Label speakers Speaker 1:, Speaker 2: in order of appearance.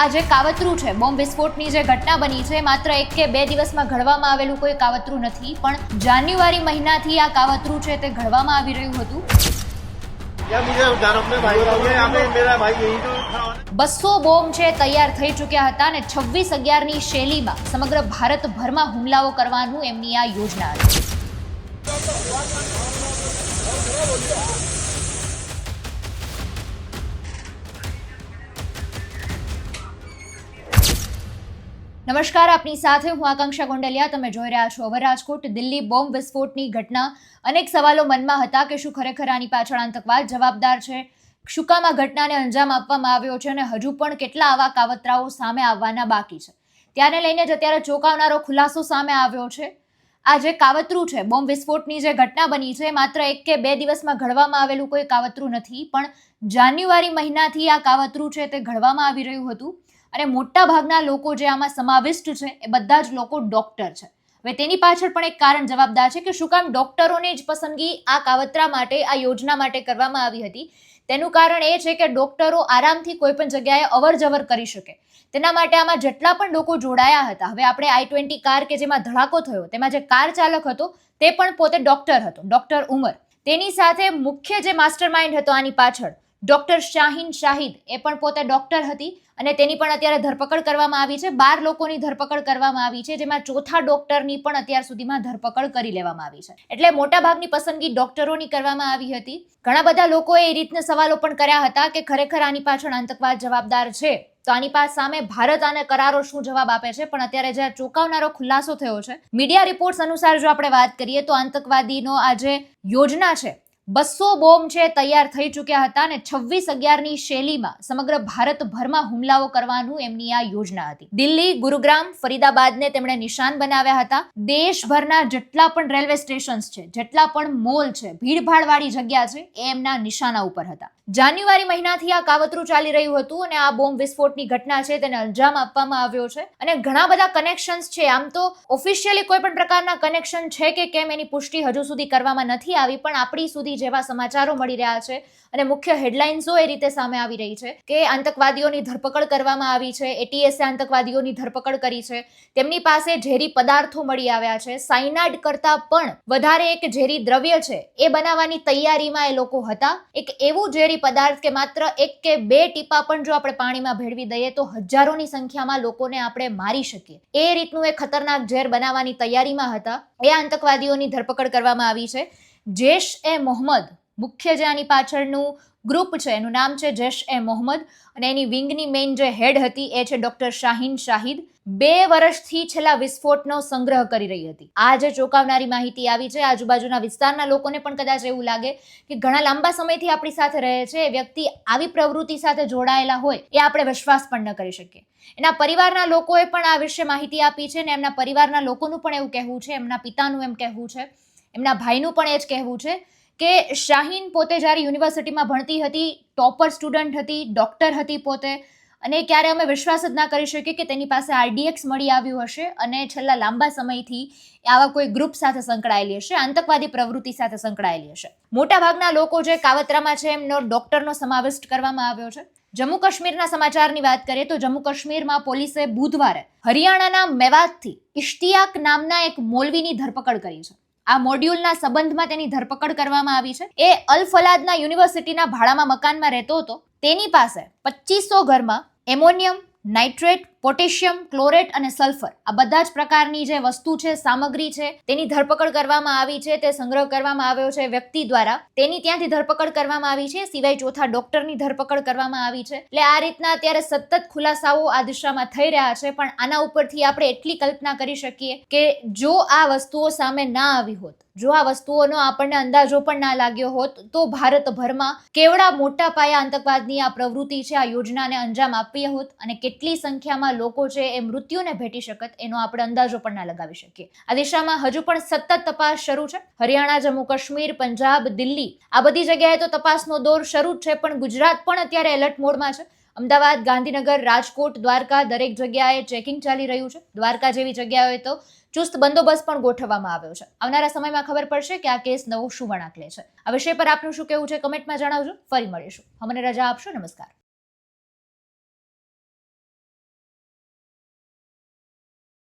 Speaker 1: આ જે કાવતરું છે. બોમ્બ વિસ્ફોટની જે ઘટના બની છે માત્ર એક કે બે દિવસમાં ઘડવામાં આવેલું કોઈ કાવતરું નથી પણ જાન્યુઆરી મહિનાથી આ કાવતરું છે તે ઘડવામાં આવી રહ્યું હતું. બસો બોમ્બ છે તૈયાર થઈ ચૂક્યા હતા અને છવ્વીસ અગિયારની શૈલીમાં સમગ્ર ભારતભરમાં હુમલાઓ કરવાનું એમની આ યોજના હતી નમસ્કાર, આપની સાથે હું આકાંક્ષા ગોંડલિયા. તમે જોઈ રહ્યા છો હવે રાજકોટ. દિલ્હી બોમ્બ વિસ્ફોટની ઘટના. અનેક સવાલો મનમાં હતા કે શું ખરેખર આની પાછળ આતંકવાદ જવાબદાર છે? શું કામ આ ઘટનાને અંજામ આપવામાં આવ્યો છે અને હજુ પણ કેટલા આવા કાવતરાઓ સામે આવવાના બાકી છે? ત્યારે લઈને જ અત્યારે ચોંકાવનારો ખુલાસો સામે આવ્યો છે. આ જે કાવતરું છે, બોમ્બ વિસ્ફોટની જે ઘટના બની છે, માત્ર એક કે બે દિવસમાં ઘડવામાં આવેલું કોઈ કાવતરું નથી, પણ જાન્યુઆરી મહિનાથી આ કાવતરું છે તે ઘડવામાં આવી રહ્યું હતું. અને મોટા ભાગના લોકો જે આમાં સમાવિષ્ટ છે, એ બધા જ લોકો ડોક્ટર છે. હવે તેની પાછળ પણ એક કારણ જવાબદાર છે કે શું કામ ડોક્ટરોની જ પસંદગી આ કાવતરા માટે, આ યોજના માટે કરવામાં આવી હતી. તેનું કારણ એ છે કે ડોક્ટરો આરામથી કોઈ પણ જગ્યાએ અવર જવર કરી શકે. તેના માટે આમાં જેટલા પણ લોકો જોડાયા હતા. હવે આપણે આઈ ટ્વેન્ટી કાર કે જેમાં ધડાકો થયો, તેમાં જે કાર ચાલક હતો, તે પણ પોતે ડોક્ટર હતો, ડોક્ટર ઉમર. તેની સાથે મુખ્ય જે માસ્ટર માઇન્ડ હતો આની પાછળ ડોક્ટર શાહીન શાહિદ એ પણ પોતે ડૉક્ટર હતી અને તેની પણ અત્યારે ધરપકડ કરવામાં આવી છે. બાર લોકોની ધરપકડ કરવામાં આવી છે, જેમાં ચોથા ડૉક્ટરની પણ અત્યાર સુધીમાં ધરપકડ કરી લેવામાં આવી છે. એટલે મોટાભાગની પસંદગી ડૉક્ટરોની કરવામાં આવી હતી. ઘણા બધા લોકોએ એ રીતના સવાલો પણ કર્યા હતા કે ખરેખર આની પાછળ આતંકવાદ જવાબદાર છે. તો આની પાસે સામે ભારત આને કરારો શું જવાબ આપે છે? પણ અત્યારે જે ચોંકાવનારો ખુલાસો થયો છે, મીડિયા રિપોર્ટ્સ અનુસાર જો આપણે વાત કરીએ તો આતંકવાદીનો આ જે યોજના છે બસો બોમ્બ છે તૈયાર થઈ ચૂક્યા હતા અને છવ્વીસ અગિયારની શૈલીમાં સમગ્ર ભારતભરમાં હુમલાઓ કરવાનું એમની આ યોજના હતી. દિલ્હી, ગુરુગ્રામ, ફરીદાબાદને તેમણે નિશાન બનાવ્યા હતા. દેશભરના જેટલા પણ રેલવે સ્ટેશન્સ છે, જેટલા પણ મોલ છે, ભીડભાડવાળી જગ્યા છે, એ એમના નિશાના ઉપર હતા. જાન્યુઆરી મહિનાથી આ કાવતરું ચાલી રહ્યું હતું અને આ બોમ્બ વિસ્ફોટની ઘટના છે તેને અંજામ આપવામાં આવ્યો છે. અને ઘણા બધા કનેક્શન્સ છે, આમ તો ઓફિશિયલી કોઈ પણ પ્રકારના કનેક્શન છે કે કેમ એની પુષ્ટિ હજુ સુધી કરવામાં નથી આવી, પણ આપણી સુધી જેવા સમાચારો મળી રહ્યા છે અને મુખ્ય હેડલાઇન્સો એ રીતે સામે આવી રહી છે કે આતંકવાદીઓની ધરપકડ કરવામાં આવી છે એટીએસે આતંકવાદીઓની ધરપકડ કરી છે, તેમની પાસે ઝેરી પદાર્થો મળી આવ્યા છે સાયનાઇડ કરતા પણ વધારે એક ઝેરી દ્રવ્ય છે એ બનાવવાની તૈયારીમાં એ લોકો હતા. એક એવું ઝેરી પદાર્થ કે માત્ર એક કે બે ટીપા પણ જો આપણે પાણીમાં ભેળવી દઈએ તો હજારોની સંખ્યામાં લોકોને આપણે મારી શકીએ. એ રીતનું એ ખતરનાક ઝેર બનાવવાની તૈયારીમાં હતા. એ આતંકવાદીઓની ધરપકડ કરવામાં આવી છે. જેશ એ મોહમ્મદ. મુખ્ય જે આની પાછળનું ગ્રુપ છે, એનું નામ છે જૈશ એ મોહમ્મદ. અને એની વિંગની મેઇન જે હેડ હતી એ છે ડોક્ટર શાહીન શાહિદ. બે વર્ષથી છેલ્લા વિસ્ફોટનો સંગ્રહ કરી રહી હતી. આ જે ચોંકાવનારી માહિતી આવી છે, આજુબાજુના વિસ્તારના લોકોને પણ કદાચ એવું લાગે કે ઘણા લાંબા સમયથી આપણી સાથે રહે છે, એ વ્યક્તિ આવી પ્રવૃત્તિ સાથે જોડાયેલા હોય, એ આપણે વિશ્વાસ પણ ન કરી શકીએ. એના પરિવારના લોકોએ પણ આ વિશે માહિતી આપી છે ને એમના પરિવારના લોકોનું પણ એવું કહેવું છે, એમના પિતાનું એમ કહેવું છે. એમના ભાઈનું પણ એ જ કહેવું છે કે શાહીન પોતે જ્યારે યુનિવર્સિટીમાં ભણતી હતી, ટોપર સ્ટુડન્ટ હતી, ડૉક્ટર હતી પોતે, અને ક્યારે અમે વિશ્વાસ જ ના કરી શકીએ કે તેની પાસે આરડીએક્સ મળી આવ્યું હશે અને છેલ્લા લાંબા સમયથી આવા કોઈ ગ્રુપ સાથે સંકળાયેલી હશે, આતંકવાદી પ્રવૃત્તિ સાથે સંકળાયેલી હશે. મોટાભાગના લોકો જે કાવતરામાં છે, એમનો ડૉક્ટરનો સમાવિષ્ટ કરવામાં આવ્યો છે. જમ્મુ કાશ્મીરના સમાચારની વાત કરીએ તો જમ્મુ કાશ્મીરમાં પોલીસે બુધવારે હરિયાણાના મેવાતથી ઇશ્તિયાક નામના એક મોલવીની ધરપકડ કરી છે. આ મોડ્યુલના સંબંધમાં તેની ધરપકડ કરવામાં આવી છે. એ અલ ફલાદના યુનિવર્સિટીના ભાડામાં મકાનમાં રહેતો હતો. તેની પાસે પચીસો ઘરમાં એમોનિયમ, નાઇટ્રેટ પોટેશિયમ, ક્લોરેટ અને સલ્ફર આ બધા જ પ્રકારની જે વસ્તુ છે, સામગ્રી છે, તેની ધરપકડ કરવામાં આવી છે, તે સંગ્રહ કરવામાં આવ્યો છે વ્યક્તિ દ્વારા. તેની ત્યાંથી ધરપકડ કરવામાં આવી છે, સિવાય ચોથા ડોક્ટરની ધરપકડ કરવામાં આવી છે. એટલે આ રીતના અત્યારે સતત ખુલાસાઓ આ દિશામાં થઈ રહ્યા છે, પણ આના ઉપરથી આપણે એટલી કલ્પના કરી શકીએ કે જો આ વસ્તુઓ સામે ના આવી હોત, જો આ વસ્તુઓનો આપણને અંદાજો પણ ના લાગ્યો હોત, તો ભારતભરમાં કેવડા મોટા પાયા આતંકવાદની આ પ્રવૃત્તિ છે, આ યોજનાને અંજામ આપી હોત અને કેટલી સંખ્યામાં લોકો છે એ મૃત્યુને ભેટી શકત, એનો આપણે અંદાજો પણ ના લગાવી શકીએ. આ દિશામાં હજુ પણ સતત તપાસ શરૂ છે. હરિયાણા, જમ્મુ, કાશ્મીર, પંજાબ, દિલ્હી આ બધી જગ્યાએ તો તપાસનો દોર શરૂ છે, પણ ગુજરાત પણ અત્યારે એલર્ટ મોડમાં છે. અમદાવાદ, ગાંધીનગર, રાજકોટ, દ્વારકા દરેક જગ્યાએ ચેકિંગ ચાલી રહ્યું છે. દ્વારકા જેવી જગ્યાએ તો ચુસ્ત બંદોબસ્ત પણ ગોઠવવામાં આવ્યો છે. આવનારા સમયમાં ખબર પડશે કે આ કેસ નવો શું વળાંક લે છે. આ વિષય પર આપનું શું કહેવું છે, કમેન્ટમાં જણાવજો. ફરી મળીશું. અમને રજા આપશો. નમસ્કાર.